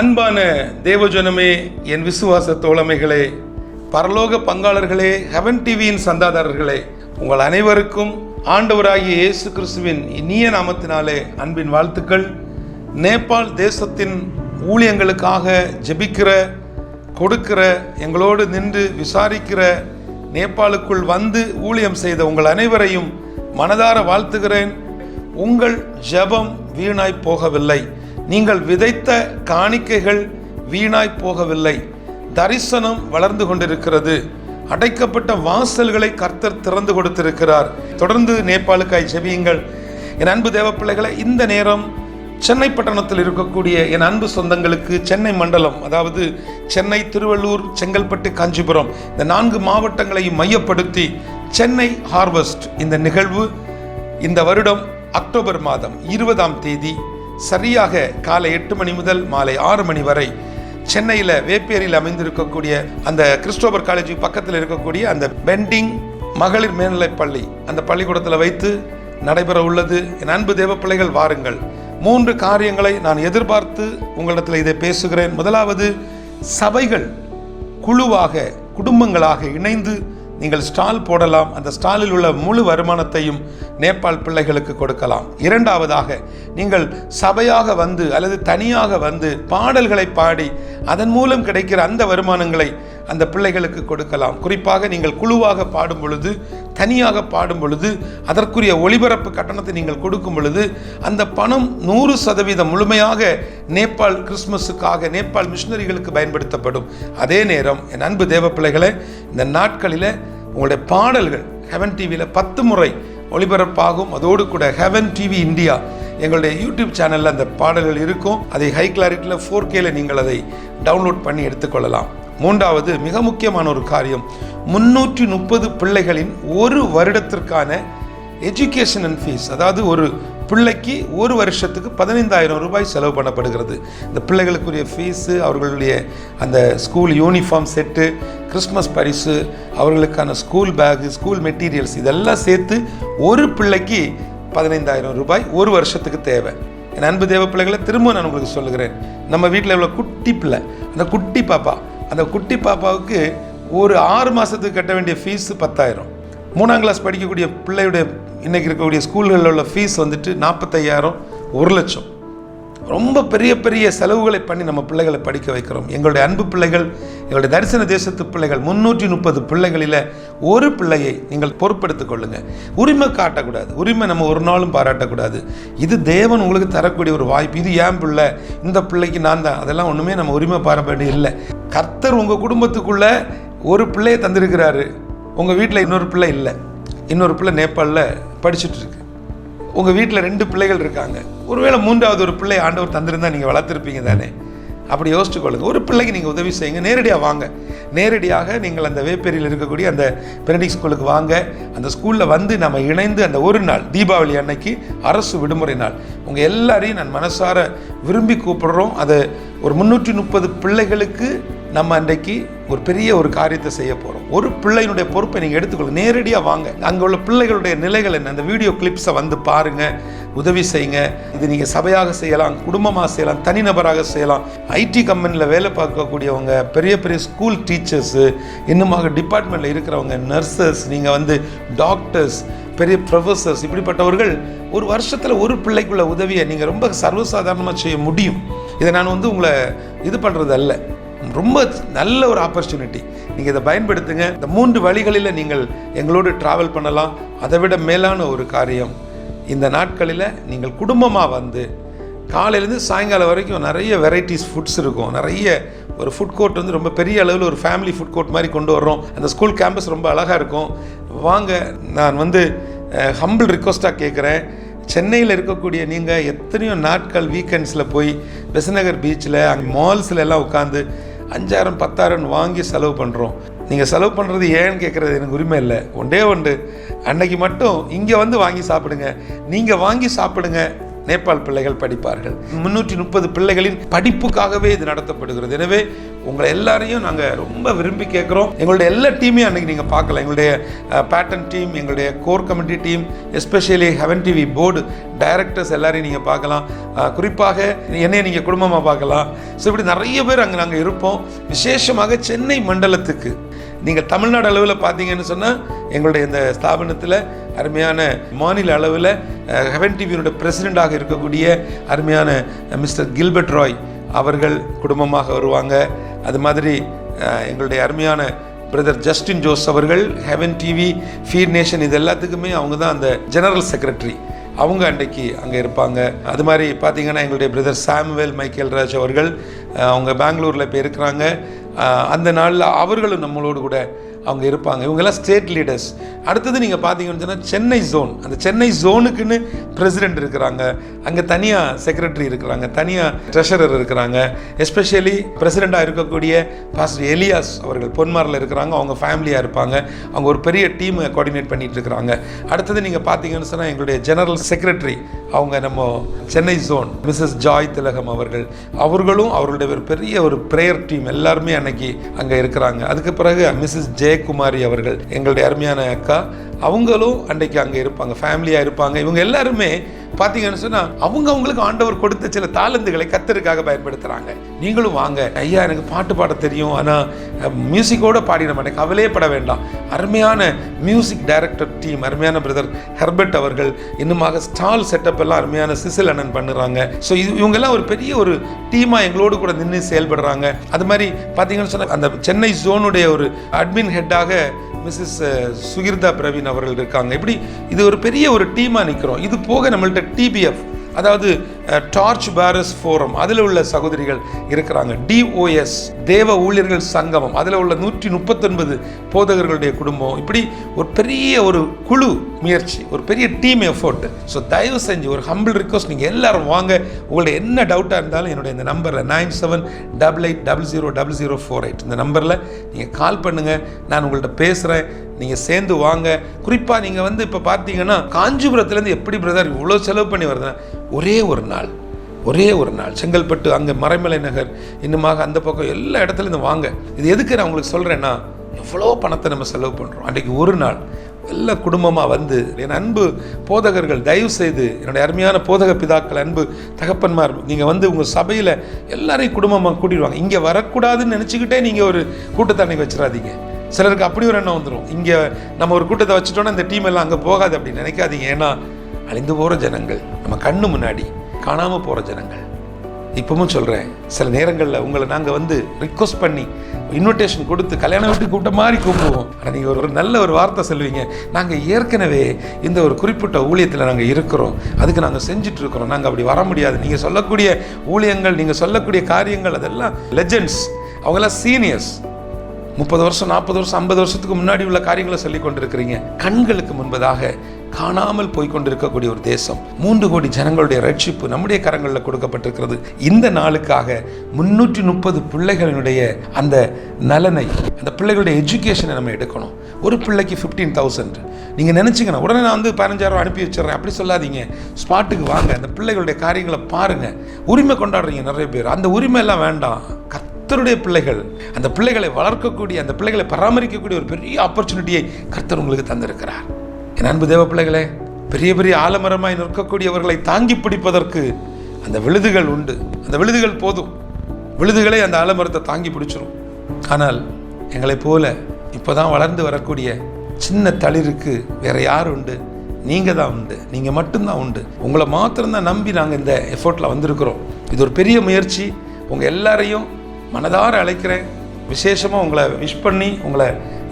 அன்பான தேவஜனமே என் விசுவாச தோழமைகளே பரலோக பங்காளர்களே ஹெவன் டிவியின் சந்தாதாரர்களே உங்கள் அனைவருக்கும் ஆண்டவராகிய இயேசு கிறிஸ்துவின் இனிய நாமத்தினாலே அன்பின் வாழ்த்துக்கள். நேபாள் தேசத்தின் ஊழியங்களுக்காக ஜெபிக்கிற கொடுக்கிற எங்களோடு நின்று விசாரிக்கிற நேபாளுக்குள் வந்து ஊழியம் செய்த உங்கள் அனைவரையும் மனதார வாழ்த்துகிறேன். உங்கள் ஜெபம் வீணாய் போகவில்லை. நீங்கள் விதைத்த காணிக்கைகள் வீணாய் போகவில்லை. தரிசனம் வளர்ந்து கொண்டிருக்கிறது. அடைக்கப்பட்ட வாசல்களை கர்த்தர் திறந்து கொடுத்திருக்கிறார். தொடர்ந்து நேபாளுக்காய் செவியுங்கள் என் அன்பு தேவ பிள்ளைகளை இந்த நேரம் சென்னை பட்டணத்தில் இருக்கக்கூடிய என் அன்பு சொந்தங்களுக்கு சென்னை மண்டலம் அதாவது சென்னை திருவள்ளூர் செங்கல்பட்டு காஞ்சிபுரம் இந்த நான்கு மாவட்டங்களையும் மையப்படுத்தி சென்னை ஹார்வெஸ்ட் இந்த நிகழ்வு இந்த வருடம் அக்டோபர் மாதம் இருபதாம் தேதி சரியாக காலை எட்டு மணி முதல் மாலை ஆறு மணி வரை சென்னையில் வேப்பேரியில் அமைந்திருக்கக்கூடிய அந்த கிறிஸ்டோபர் காலேஜ் பக்கத்தில் இருக்கக்கூடிய அந்த பெண்டிங் மகளிர் மேல்நிலைப் பள்ளி அந்த பள்ளிக்கூடத்தில் வைத்து நடைபெற உள்ளது. என் அன்பு தேவ பிள்ளைகள் வாருங்கள். மூன்று காரியங்களை நான் எதிர்பார்த்து உங்களிடத்தில் இதை பேசுகிறேன். முதலாவது சபைகள் குழுவாக குடும்பங்களாக இணைந்து நீங்கள் ஸ்டால் போடலாம். அந்த ஸ்டாலில் உள்ள முழு வருமானத்தையும் நேபாள் பிள்ளைகளுக்கு கொடுக்கலாம். இரண்டாவதாக நீங்கள் சபையாக வந்து அல்லது தனியாக வந்து பாடல்களை பாடி அதன் மூலம் கிடைக்கிற அந்த வருமானங்களை அந்த பிள்ளைகளுக்கு கொடுக்கலாம். குறிப்பாக நீங்கள் குழுவாக பாடும் பொழுது தனியாக பாடும் பொழுது அதற்குரிய ஒளிபரப்பு கட்டணத்தை நீங்கள் கொடுக்கும் பொழுது அந்த பணம் நூறு சதவீதம் முழுமையாக நேபாள் கிறிஸ்மஸுக்காக நேபாள் மிஷினரிகளுக்கு பயன்படுத்தப்படும். அதே நேரம் என் அன்பு தேவ பிள்ளைகளை இந்த நாட்களில் உங்களுடைய பாடல்கள் ஹெவன் டிவியில் பத்து முறை ஒளிபரப்பாகும். அதோடு கூட ஹெவன் டிவி இந்தியா எங்களுடைய யூடியூப் சேனலில் அந்த பாடல்கள் இருக்கும். அதை ஹை கிளாரிட்டியில் ஃபோர் கேல நீங்கள் அதை டவுன்லோட் பண்ணி எடுத்துக்கொள்ளலாம். மூன்றாவது மிக முக்கியமான ஒரு காரியம். முன்னூற்றி முப்பது பிள்ளைகளின் ஒரு வருடத்திற்கான எஜுகேஷன் அண்ட் ஃபீஸ் அதாவது ஒரு பிள்ளைக்கு ஒரு வருஷத்துக்கு பதினைந்தாயிரம் ரூபாய் செலவு பண்ணப்படுகிறது. இந்த பிள்ளைகளுக்குரிய ஃபீஸு அவர்களுடைய அந்த ஸ்கூல் யூனிஃபார்ம் செட்டு கிறிஸ்மஸ் பரிசு அவர்களுக்கான ஸ்கூல் பேகு ஸ்கூல் மெட்டீரியல்ஸ் இதெல்லாம் சேர்த்து ஒரு பிள்ளைக்கு பதினைந்தாயிரம் ரூபாய் ஒரு வருஷத்துக்கு தேவை. என் அன்பு தேவ பிள்ளைகளை திரும்ப நான் உங்களுக்கு சொல்லுகிறேன். நம்ம வீட்டில் எவ்வளோ குட்டி பிள்ளை அந்த குட்டி பாப்பா அந்த குட்டி பாப்பாவுக்கு ஒரு ஆறு மாதத்துக்கு கட்ட வேண்டிய ஃபீஸு பத்தாயிரம். மூணாம் கிளாஸ் படிக்கக்கூடிய பிள்ளையுடைய இன்றைக்கி இருக்கக்கூடிய ஸ்கூல்களில் உள்ள ஃபீஸ் வந்துட்டு நாற்பத்தையாயிரம் ஒரு லட்சம். ரொம்ப பெரிய பெரிய செலவுகளை பண்ணி நம்ம பிள்ளைகளை படிக்க வைக்கிறோம். எங்களுடைய அன்பு பிள்ளைகள் எங்களுடைய தரிசன தேசத்து பிள்ளைகள் முன்னூற்றி முப்பது பிள்ளைகளில் ஒரு பிள்ளையை நீங்கள் பொறுப்படுத்திக் கொள்ளுங்க. உரிமை காட்டக்கூடாது. உரிமை நம்ம ஒரு நாளும் பாராட்டக்கூடாது. இது தேவன் உங்களுக்கு தரக்கூடிய ஒரு வாய்ப்பு. இது ஏன் பிள்ளை? இந்த பிள்ளைக்கு நான் தான். அதெல்லாம் ஒன்றுமே நம்ம உரிமை பாராட்ட வேண்டிய இல்லை. கர்த்தர் உங்கள் குடும்பத்துக்குள்ளே ஒரு பிள்ளையை தந்திருக்கிறாரு. உங்கள் வீட்டில் இன்னொரு பிள்ளை இல்லை. இன்னொரு பிள்ளை நேபாளில் படிச்சுட்டு இருக்கு உங்கள் வீட்டில் ரெண்டு பிள்ளைகள் இருக்காங்க. ஒருவேளை மூன்றாவது ஒரு பிள்ளை ஆண்டவர் தந்திருந்தா நீங்கள் வளர்த்துருப்பீங்க தானே? அப்படி யோசிச்சு கொள்ளுங்கள் ஒரு பிள்ளைக்கு நீங்கள் உதவி செய்யுங்க. நேரடியாக வாங்க. நேரடியாக நீங்கள் அந்த வேப்பேரியில் இருக்கக்கூடிய அந்த பெனடிக் ஸ்கூலுக்கு வாங்க. அந்த ஸ்கூலில் வந்து நம்ம இணைந்து அந்த ஒரு நாள் தீபாவளி அன்னைக்கு அரசு விடுமுறை நாள். உங்கள் எல்லாரையும் நான் மனசார விரும்பி கூப்பிடுறோம். அது ஒரு முந்நூற்றி முப்பது பிள்ளைகளுக்கு நம்ம அன்றைக்கு ஒரு பெரிய ஒரு காரியத்தை செய்ய போகிறோம் ஒரு பிள்ளையினுடைய பொறுப்பை நீங்கள் எடுத்துக்கொள்ள நேரடியாக வாங்க. அங்கே உள்ள பிள்ளைகளுடைய நிலைகள் என்ன? அந்த வீடியோ கிளிப்ஸை வந்து பாருங்கள் உதவி செய்யுங்க. இது நீங்கள் சபையாக செய்யலாம் குடும்பமாக செய்யலாம் தனிநபராக செய்யலாம். ஐடி கம்பெனியில் வேலை பார்க்கக்கூடியவங்க பெரிய பெரிய ஸ்கூல் டீச்சர்ஸு இன்னுமாக டிபார்ட்மெண்ட்டில் இருக்கிறவங்க நர்சஸ் நீங்கள் வந்து டாக்டர்ஸ் பெரிய ப்ரொஃபஸர்ஸ் இப்படிப்பட்டவர்கள் ஒரு வருஷத்தில் ஒரு பிள்ளைக்குள்ள உதவியை நீங்கள் ரொம்ப சர்வசாதாரணமாக செய்ய முடியும். இதை நான் வந்து உங்களை இது பண்ணுறது அல்ல ரொம்ப நல்ல ஒரு ஆப்பர்ச்சுனிட்டி நீங்கள் இதை பயன்படுத்துங்க. இந்த மூன்று வழிகளில் நீங்கள் எங்களோடு ட்ராவல் பண்ணலாம். அதை விட மேலான ஒரு காரியம் இந்த நாட்களில் நீங்கள் குடும்பமாக வந்து காலையிலேருந்து சாயங்காலம் வரைக்கும் நிறைய வெரைட்டிஸ் ஃபுட்ஸ் இருக்கும். நிறைய ஒரு ஃபுட் கோர்ட் வந்து ரொம்ப பெரிய அளவில் ஒரு ஃபேமிலி ஃபுட் கோர்ட் மாதிரி கொண்டு வர்றோம். அந்த ஸ்கூல் கேம்பஸ் ரொம்ப அழகாக இருக்கும். வாங்க நான் வந்து ஹம்பிள் ரிக்வஸ்ட்டாக கேட்குறேன் சென்னையில் இருக்கக்கூடிய நீங்கள் எத்தனையோ நாட்கள் வீக்கெண்ட்ஸில் போய் பெசநகர் பீச்சில் அங்கே மால்ஸில் எல்லாம் உட்காந்து அஞ்சாயிரம் பத்தாயிரம் வாங்கி செலவு பண்ணுறோம் நீங்கள் செலவு பண்ணுறது ஏன்னு கேட்குறது எனக்கு உரிமை இல்லை. ஒன்றே ஒன்று அன்னைக்கு மட்டும் இங்கே வந்து வாங்கி சாப்பிடுங்க. நீங்கள் வாங்கி சாப்பிடுங்க. நேபாள் பிள்ளைகள் படிப்பார்கள். முன்னூற்றி முப்பது பிள்ளைகளின் படிப்புக்காகவே இது நடத்தப்படுகிறது. எனவே உங்களை எல்லாரையும் நாங்கள் ரொம்ப விரும்பி கேட்குறோம். எங்களுடைய எல்லா டீமையும் அன்றைக்கி நீங்கள் பார்க்கலாம் எங்களுடைய பேட்டன் டீம் எங்களுடைய core committee team especially Heaven TV board directors எல்லாரையும் நீங்கள் பார்க்கலாம். குறிப்பாக என்னைய நீங்கள் குடும்பமாக பார்க்கலாம். ஸோ இப்படி நிறைய பேர் அங்கே நாங்கள் இருப்போம். விசேஷமாக சென்னை மண்டலத்துக்கு. நீங்கள் தமிழ்நாடு அளவில் பார்த்தீங்கன்னு சொன்னால் எங்களுடைய இந்த ஸ்தாபனத்தில் அருமையான மாநில அளவில் ஹெவன் டிவியினுடைய பிரசிடெண்டாக இருக்கக்கூடிய அருமையான மிஸ்டர் கில்பர்ட் ராய் அவர்கள் குடும்பமாக வருவாங்க. அது மாதிரி எங்களுடைய அருமையான பிரதர் ஜஸ்டின் ஜோஸ் அவர்கள் ஹெவன் டிவி ஃபீட் நேஷன் இது எல்லாத்துக்குமே அவங்க தான் அந்த ஜெனரல் செக்ரட்டரி அவங்க அன்றைக்கு அங்கே இருப்பாங்க. அது மாதிரி பார்த்தீங்கன்னா எங்களுடைய பிரதர் சாமுவேல் மைக்கேல் ராஜ் அவர்கள் அவங்க பெங்களூரில் இப்போ இருக்கிறாங்க. அந்த நாளில் அவர்களும் நம்மளோடு கூட அவங்க இருப்பாங்க. இவங்கெல்லாம் ஸ்டேட் லீடர்ஸ் அடுத்தது நீங்கள் பார்த்தீங்கன்னு சொன்னால் சென்னை ஜோன் அந்த சென்னை ஜோனுக்குன்னு பிரசிடென்ட் இருக்கிறாங்க. அங்கே தனியாக செக்ரட்டரி இருக்கிறாங்க. தனியாக ட்ரெஷரர் இருக்கிறாங்க. எஸ்பெஷலி பிரசிடெண்ட்டாக இருக்கக்கூடிய பாஸ்டர் எலியாஸ் அவர்கள் பொன்மாரில் இருக்கிறாங்க. அவங்க ஃபேமிலியாக இருப்பாங்க. அவங்க ஒரு பெரிய டீமை கோஆர்டினேட் பண்ணிகிட்டு இருக்கிறாங்க. அடுத்தது நீங்கள் பார்த்தீங்கன்னு சொன்னால் எங்களுடைய ஜெனரல் செக்ரட்டரி அவங்க நம்ம சென்னை ஜோன் மிஸ்ஸஸ் ஜாய் திலகம் அவர்கள். அவர்களும் அவர்களுடைய ஒரு பெரிய ஒரு ப்ரேயர் டீம் எல்லாருமே அன்னைக்கு அங்கே இருக்கிறாங்க. அதுக்கு பிறகு மிஸ்ஸஸ் ஜே ஜெயக்குமாரி அவர்கள் எங்களுடைய அருமையான அக்கா அவங்களும் அன்றைக்கு அங்கே இருப்பாங்க ஃபேமிலியாக இருப்பாங்க. இவங்க எல்லாருமே பார்த்தீங்கன்னு சொன்னால் அவங்க அவங்களுக்கு ஆண்டவர் கொடுத்த சில தாளந்துகளை கத்தருக்காக பயன்படுத்துகிறாங்க நீங்களும் வாங்க. ஐயா எனக்கு பாட்டு பாட தெரியும். ஆனால் மியூசிக்கோட பாடின மாட்டேன் கவலையே பட வேண்டாம். அருமையான மியூசிக் டைரக்டர் டீம் அருமையான பிரதர் ஹெர்பர்ட் அவர்கள் இன்னுமாக ஸ்டால் செட்டப் எல்லாம் அருமையான சிசில் அண்ணன் பண்ணுறாங்க. ஸோ இது இவங்கெல்லாம் ஒரு பெரிய ஒரு டீமாக எங்களோடு கூட நின்று செயல்படுறாங்க. அது மாதிரி பார்த்தீங்கன்னு சொன்னால் அந்த சென்னை ஜோனுடைய ஒரு அட்மின் ஹெட்டாக மிஸ்ஸஸ் சுகிர்தா பிரவீன் அவர்கள் இருக்காங்க. இப்படி இது ஒரு பெரிய ஒரு டீமாக நிற்கிறோம் இது போக நம்மள்ட்ட டிபிஎஃப் அதாவது டார்ச் பேரஸ் ஃபோரம் அதில் உள்ள சகோதரிகள் இருக்கிறாங்க. டிஓஎஸ் தேவ ஊழியர்கள் சங்கமம். அதில் உள்ள நூற்றி முப்பத்தொன்பது போதகர்களுடைய குடும்பம். இப்படி ஒரு பெரிய ஒரு குழு முயற்சி ஒரு பெரிய டீம் எஃபோர்ட் ஸோ தயவு செஞ்சு ஒரு ஹம்பிள் ரிக்வஸ்ட் நீங்கள் எல்லாரும் வாங்க. உங்களுடைய என்ன டவுட்டாக இருந்தாலும் என்னுடைய இந்த நம்பரில் nine seven double eight double zero double zero four eight இந்த நம்பரில் நீங்கள் கால் பண்ணுங்கள் நான் உங்கள்கிட்ட பேசுகிறேன் நீங்கள் சேர்ந்து வாங்க. குறிப்பாக நீங்கள் வந்து இப்போ பார்த்தீங்கன்னா காஞ்சிபுரத்துலேருந்து எப்படி பிரதர் இவ்வளோ செலவு பண்ணி வருதுன்னா ஒரே ஒரு நாள். நாள். ஒரே ஒரு நாள். செங்கல்பட்டு அங்கே மறைமலை நகர் இன்னுமாக அந்த பக்கம் எல்லா இடத்துலேருந்து வாங்க. இது எதுக்கு நான் உங்களுக்கு சொல்கிறேன்னா எவ்வளோ பணத்தை நம்ம செலவு பண்ணுறோம் அன்றைக்கு ஒரு நாள். எல்லா குடும்பமாக வந்து என் அன்பு போதகர்கள் தயவு செய்து என்னுடைய அருமையான போதக பிதாக்கள் அன்பு தகப்பன்மார் நீங்கள் வந்து உங்கள் சபையில் எல்லாரையும் குடும்பமாக கூட்டிடுவாங்க இங்கே வரக்கூடாதுன்னு நினச்சிக்கிட்டே நீங்கள் ஒரு கூட்டத்தை அன்னைக்கு வச்சிடாதீங்க. சிலருக்கு அப்படி ஒரு எண்ணம் வந்துடும் இங்கே நம்ம ஒரு கூட்டத்தை வச்சுட்டோன்னா இந்த டீம் எல்லாம் அங்கே போகாது அப்படின்னு நினைக்காதீங்க. ஏன்னா அழிந்து போகிற ஜனங்கள். நம்ம கண்ணு முன்னாடி காணாமல் போகிற ஜனங்கள். இப்பவும் சொல்கிறேன் சில நேரங்களில் உங்களை நாங்கள் வந்து ரிக்வஸ்ட் பண்ணி இன்விடேஷன் கொடுத்து கல்யாண வீட்டுக்கு கூட்ட மாதிரி கூப்பிடுவோம். ஆனால் நீங்கள் ஒரு நல்ல ஒரு வார்த்தை சொல்லுவீங்க. நாங்கள் ஏற்கனவே இந்த ஒரு குறிப்பிட்ட ஊழியத்தில் நாங்கள் இருக்கிறோம். அதுக்கு நாங்கள் செஞ்சுட்டு இருக்கிறோம் நாங்கள் அப்படி வர முடியாது. நீங்கள் சொல்லக்கூடிய ஊழியங்கள் நீங்கள் சொல்லக்கூடிய காரியங்கள் அதெல்லாம் லெஜெண்ட்ஸ் அவங்களாம் சீனியர்ஸ் முப்பது வருஷம் நாற்பது வருஷம் ஐம்பது வருஷத்துக்கு முன்னாடி உள்ள காரியங்களை சொல்லி கொண்டிருக்கிறீங்க. கண்களுக்கு முன்பதாக காணாமல் போய்கொண்டிருக்கக்கூடிய ஒரு தேசம். மூன்று கோடி ஜனங்களுடைய ரட்சிப்பு நம்முடைய கரங்களில் கொடுக்கப்பட்டிருக்கிறது. இந்த நாளுக்காக முன்னூற்றி முப்பது பிள்ளைகளினுடைய அந்த நலனை அந்த பிள்ளைகளுடைய எஜுகேஷனை நம்ம எடுக்கணும். ஒரு பிள்ளைக்கு ஃபிஃப்டீன் தௌசண்ட் நீங்கள் நினச்சிங்கன்னா உடனே நான் வந்து பதினஞ்சாயிரம் அனுப்பி வச்சிடுறேன். அப்படி சொல்லாதீங்க. ஸ்பாட்டுக்கு வாங்க. அந்த பிள்ளைகளுடைய காரியங்களை பாருங்கள் உரிமை கொண்டாடுறீங்க நிறைய பேர். அந்த உரிமை எல்லாம் வேண்டாம். கர்த்தருடைய பிள்ளைகள் அந்த பிள்ளைகளை வளர்க்கக்கூடிய அந்த பிள்ளைகளை பராமரிக்கக்கூடிய ஒரு பெரிய ஆப்பர்ச்சுனிட்டியை கர்த்தர் உங்களுக்கு தந்திருக்கிறார். என் அன்பு தேவ பிள்ளைகளே பெரிய பெரிய ஆலமரமாய் நிற்கக்கூடியவர்களை தாங்கி பிடிப்பதற்கு அந்த விழுதுகள் உண்டு. அந்த விழுதுகள் போதும். விழுதுகளை அந்த ஆலமரத்தை தாங்கி பிடிச்சிரும். ஆனால் எங்களைப் போல இப்போதான் வளர்ந்து வரக்கூடிய சின்ன தளிருக்கு வேற யார் உண்டு? நீங்கள் தான் உண்டு. நீங்கள் மட்டும்தான் உண்டு. உங்களை மாத்திரம்தான் நம்பி நாங்கள் இந்த எஃபோர்ட்டில் வந்திருக்கிறோம். இது ஒரு பெரிய முயற்சி. உங்கள் எல்லாரையும் மனதார அழைக்கிறேன். விசேஷமாக உங்களை விஷ் பண்ணி உங்களை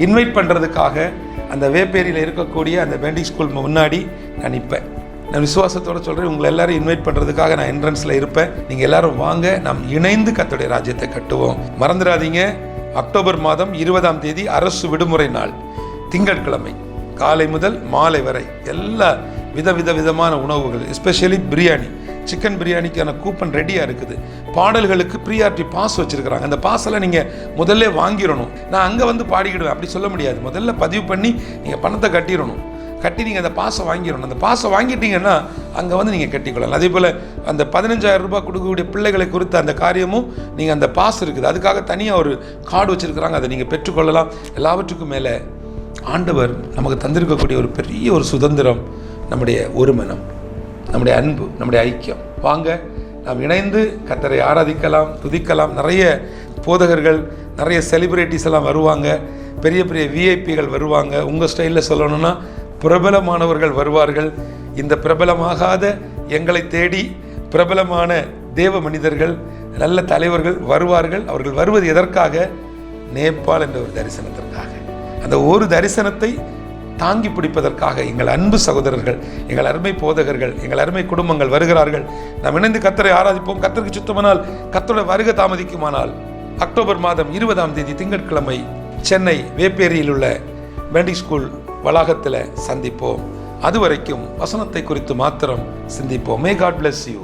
இன்வைட் பண்ணுறதுக்காக அந்த வேப்பேரியில் இருக்கக்கூடிய அந்த பேண்டிங் ஸ்கூல் முன்னாடி நான் நிற்பேன். நான் விசுவாசத்தோடு சொல்கிறேன் உங்களை எல்லாரும் இன்வைட் பண்ணுறதுக்காக நான் என்ட்ரன்ஸில் இருப்பேன். நீங்கள் எல்லாரும் வாங்க நாம் இணைந்து கத்துடைய ராஜ்யத்தை கட்டுவோம். மறந்துடாதீங்க அக்டோபர் மாதம் இருபதாம் தேதி அரசு விடுமுறை நாள் திங்கட்கிழமை காலை முதல் மாலை வரை. எல்லா விதவித விதமான உணவுகள் எஸ்பெஷலி பிரியாணி. சிக்கன் பிரியாணிக்கான கூப்பன் ரெடியாக இருக்குது. பாடல்களுக்கு ப்ரியாரிட்டி பாஸ் வச்சுருக்கிறாங்க. அந்த பாஸெல்லாம் நீங்கள் முதல்ல வாங்கிடணும். நான் அங்கே வந்து பாடிக்கிடுவேன். அப்படி சொல்ல முடியாது. முதல்ல பதிவு பண்ணி நீங்கள் பணத்தை கட்டிடணும். கட்டி நீங்கள் அந்த பாஸை வாங்கிடணும். அந்த பாஸை வாங்கிட்டீங்கன்னா அங்கே வந்து நீங்கள் கட்டிக்கொள்ளலாம். அதே போல் அந்த பதினஞ்சாயிரம் ரூபாய் கொடுக்கக்கூடிய பிள்ளைகளை குறித்த அந்த காரியமும் நீங்கள் அந்த பாஸ் இருக்குது. அதுக்காக தனியாக ஒரு கார்டு வச்சுருக்கிறாங்க. அதை நீங்கள் பெற்றுக்கொள்ளலாம். எல்லாவற்றுக்கும் மேலே ஆண்டவர் நமக்கு தந்திருக்கக்கூடிய ஒரு பெரிய ஒரு சுதந்திரம் நம்முடைய ஒருமனம் நம்முடைய அன்பு நம்முடைய ஐக்கியம். வாங்க நாம் இணைந்து கத்தரை ஆராதிக்கலாம் துதிக்கலாம். நிறைய போதகர்கள் நிறைய செலிப்ரிட்டிஸ் எல்லாம் வருவாங்க. பெரிய பெரிய விஐபிகள் வருவாங்க. உங்கள் ஸ்டைலில் சொல்லணும்னா பிரபலமானவர்கள் வருவார்கள். இந்த பிரபலமாகாத எங்களை தேடி பிரபலமான தேவ மனிதர்கள் நல்ல தலைவர்கள் வருவார்கள். அவர்கள் வருவது எதற்காக? நேபாள் என்ற ஒரு தரிசனத்திற்காக. அந்த ஒரு தரிசனத்தை தாங்கி பிடிப்பதற்காக எங்கள் அன்பு சகோதரர்கள் எங்கள் அருமை போதகர்கள் எங்கள் அருமை குடும்பங்கள் வருகிறார்கள். நாம் இணைந்து கத்தரை ஆராதிப்போம். கத்தருக்கு சுத்தமானால் கத்தோட வருகை தாமதிக்குமானால் அக்டோபர் மாதம் இருபதாம் தேதி திங்கட்கிழமை சென்னை வேப்பேரியில் உள்ள வேண்டி ஸ்கூல் வளாகத்தில் சந்திப்போம். அதுவரைக்கும் வசனத்தை குறித்து மாத்திரம் சிந்திப்போம். May God bless you